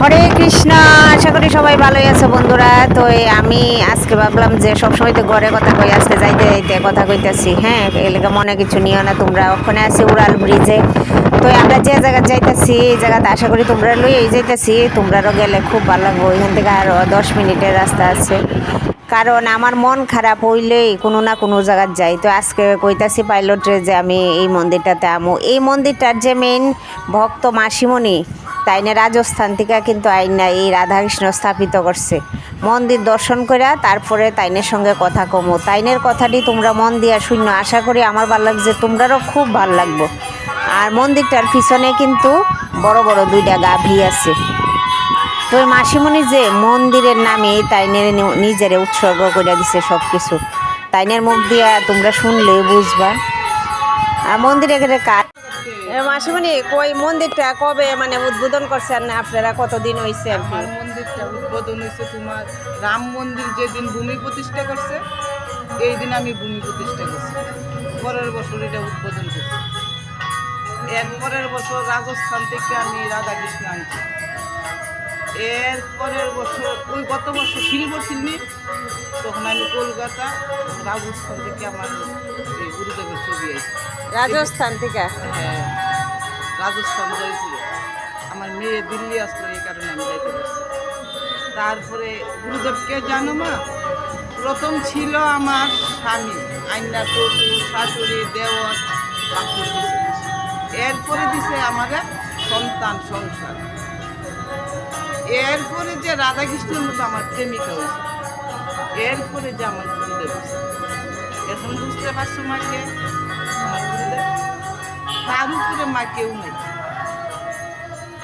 হরে কৃষ্ণ, আশা করি সবাই ভালোই আছে বন্ধুরা। তো আমি আজকে ভাবলাম যে সবসময় তো ঘরে কথা কই, আজকে যাইতে যাইতে কথা কইতাছি। হ্যাঁ এলাকা মনে কিছু নিও না তোমরা। ওখানে আছি উড়াল ব্রিজে। তো আমরা যে জায়গায় যাইতাছি, এই জায়গাতে আশা করি তোমরা লই এই যাইতাছি। তোমরাও গেলে খুব ভালো লাগবো। এখান থেকে আরও দশ মিনিটের রাস্তা আছে। কারণ আমার মন খারাপ হইলেই কোনো না কোনো জায়গায় যাই। তো আজকে কইতাছি পাইলটে যে আমি এই মন্দিরটাতে আমো। এই মন্দিরটার যে মেইন ভক্ত মাসিমণি তাইনে রাজস্থান থেকে কিন্তু আইনা এই রাধাকৃষ্ণ স্থাপিত করছে। মন্দির দর্শন করে তারপরে তাইনের সঙ্গে কথা কমো। তাইনের কথাটি তোমরা মন দিয়া শূন্য আশা করি আমার ভালো লাগছে, তোমরারও খুব ভালো লাগবো। আর মন্দিরটার পিছনে কিন্তু বড় বড় দুইটা গাভী আছে। তো মাসিমণি যে মন্দিরের নামে এই তাইনের নিজেরে উৎসর্গ করে দিছে সব কিছু তাইনের মুখ দিয়া তোমরা শুনলে বুঝবা। আর মন্দিরে গেলে কাজ মাসিমণি কই মন্দিরটা কবে মানে উদ্বোধন করছেন আপনারা কতদিন হয়েছে আমার মন্দিরটা উদ্বোধন হয়েছে তোমার রাম মন্দির যেদিন ভূমি প্রতিষ্ঠা করছে এই দিন আমি ভূমি প্রতিষ্ঠা করছি। পরের বছর এটা উদ্বোধন করছি। এর পরের বছর রাজস্থান থেকে আমি রাধাকৃষ্ণ আনছি। এর পরের বছর ওই গত বছর শিল্পী তখন আমি কলকাতা রাজস্থান থেকে আমার এই গুরুদেবের ছবি আছে রাজস্থান থেকে? হ্যাঁ। রাজস্থান জয়পুরে আমার মেয়ে দিল্লি আসলো, এই কারণে আমি যাইতে পারছি তারপরে গুরুদেবকে জানো মা, প্রথম ছিল আমার স্বামী, আইনা টুকু শাশুড়ি, দেওয়ার এরপরে দিছে আমার সন্তান সংসার। এরপরে যে রাধাকৃষ্ণের মতো আমার প্রেমিকা হয়েছে। এরপরে যে আমার গুরুদেব। এখন বুঝতে পারছ মাকে? আমার তার উপরে মা কেউ নাই।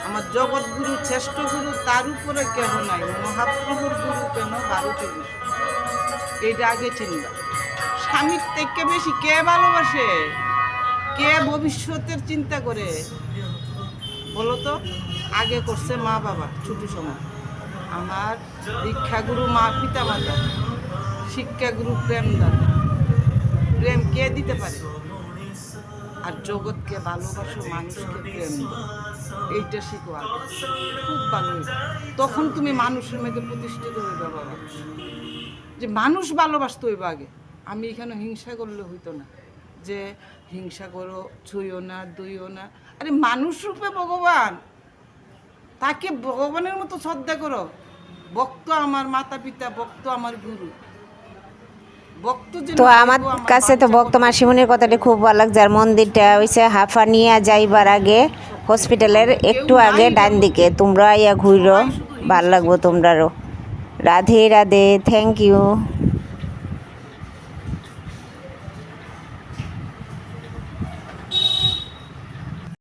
আমার জগৎগুরু শ্রেষ্ঠ গুরু, তার উপরে কেহ নাই। মহাপ্রভুর গুরু কেন? ভারতী গুরু। এইটা আগে চিন্তা। স্বামীর থেকে বেশি কে ভালোবাসে? কে ভবিষ্যতের চিন্তা করে? বলো তো, আগে করছে মা বাবা ছোট সময়। আমার দীক্ষাগুরু মা পিতা মাতা, শিক্ষাগুরু প্রেম দাদা প্রেম কে দিতে পারে? আর জগৎকে ভালোবাসো, মানুষকে প্রেম এইটা শিখো খুব ভালো তখন তুমি মানুষের মধ্যে প্রতিষ্ঠিত হইবে বাবা। যে মানুষ ভালোবাসতে হইবে আগে। আমি এখানে হিংসা করলে হইতো না। যে হিংসা করো, ছুঁয়ো না দুইও না। আরে মানুষ রূপে ভগবান। তাকে ভগবানের মতো শ্রদ্ধা করো। ভক্ত আমার মাতা পিতা ভক্ত আমার গুরু। তো আমার কাছে তো ভক্ত মাসিমণির কথাটি খুব ভালো লাগছে। আর মন্দিরটা হইছে হাফানিয়া যাইবার আগে হসপিটালের একটু আগে ডান দিকে। তোমরা ইয়া ঘুরো ভালো লাগবো তোমরারও। Radhe Radhe thank you